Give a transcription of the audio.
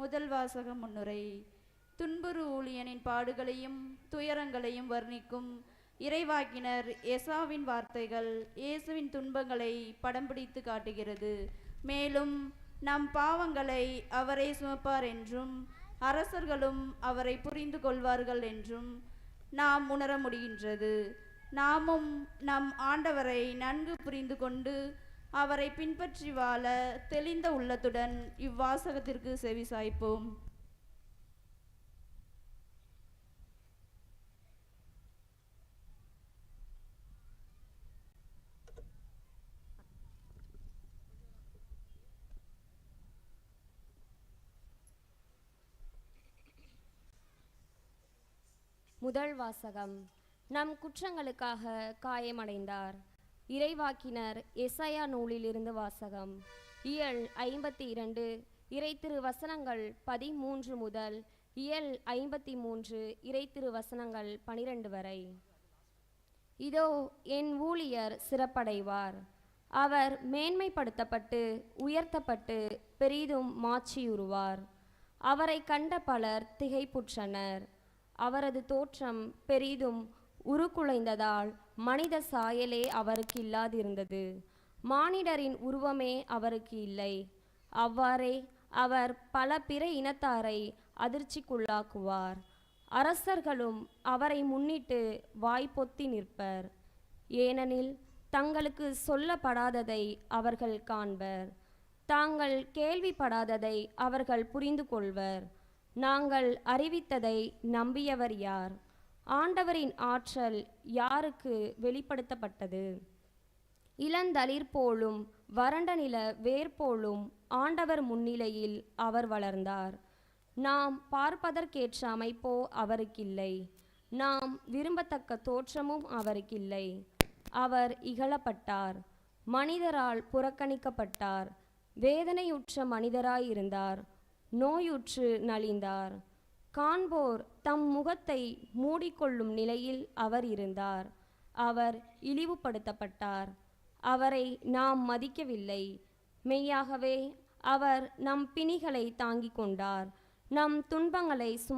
முதல் வாசக முன்னுரை. துன்புறு ஊழியனின் பாடுகளையும் துயரங்களையும் வர்ணிக்கும் இறைவாக்கினர் எசாவின் வார்த்தைகள் இயேசுவின் துன்பங்களை படம் பிடித்து காட்டுகிறது. மேலும் நம் பாவங்களை அவரே சுமப்பார் என்றும் அரசர்களும் அவரை புரிந்து கொள்வார்கள் என்றும் நாம் உணர முடிகின்றது. நாமும் நம் ஆண்டவரை நன்கு புரிந்து கொண்டு அவரை பின்பற்றி வாழ தெளிந்த உள்ளத்துடன் இவ்வாசகத்திற்கு செவி சாய்ப்போம். முதல் வாசகம் நம் குற்றங்களுக்காக காயமடைந்தார். இறைவாக்கினர் எசையா நூலிலிருந்து வாசகம். இயல் ஐம்பத்தி இரண்டு இறைத்திரு வசனங்கள் பதிமூன்று முதல் இயல் ஐம்பத்தி மூன்று இறைத்திரு வசனங்கள் பனிரெண்டு வரை. இதோ என் ஊழியர் சிறப்படைவார். அவர் மேன்மைப்படுத்தப்பட்டு உயர்த்தப்பட்டு பெரிதும் மாட்சியுறுவார். அவரை கண்ட பலர் திகைப்புற்றனர். அவரது தோற்றம் பெரிதும் உருக்குலைந்ததால் மனித சாயலே அவருக்கு இல்லாதிருந்தது. மானிடரின் உருவமே அவருக்கு இல்லை. அவ்வாறே அவர் பல பிற இனத்தாரை அதிர்ச்சிக்குள்ளாக்குவார். அரசர்களும் அவரை முன்னிட்டு வாய்ப்பொத்தி நிற்பர். ஏனெனில் தங்களுக்கு சொல்லப்படாததை அவர்கள் காண்பர். தாங்கள் கேள்விப்படாததை அவர்கள் புரிந்து கொள்வர் நாங்கள் அறிவித்ததை நம்பியவர் யார்? ஆண்டவரின் ஆற்றல் யாருக்கு வெளிப்படுத்தப்பட்டது? இளந்தளிர் போலும் வறண்ட நில வேர் போலும் ஆண்டவர் முன்னிலையில் அவர் வளர்ந்தார். நாம் பார்ப்பதற்கேற்ற அமைப்போ அவருக்கில்லை. நாம் விரும்பத்தக்க தோற்றமும் அவருக்கில்லை. அவர் இகழப்பட்டார். மனிதரால் புறக்கணிக்கப்பட்டார். வேதனையுற்ற மனிதராயிருந்தார். நோயுற்று நலிந்தார். காண்போர் தம் முகத்தை மூடிக்கொள்ளும் நிலையில் அவர் இருந்தார். அவர் இழிவுபடுத்தப்பட்டார். அவரை நாம் மதிக்கவில்லை. மெய்யாகவே அவர் நம் பிணிகளை தாங்கிக் கொண்டார். நம் துன்பங்களை சும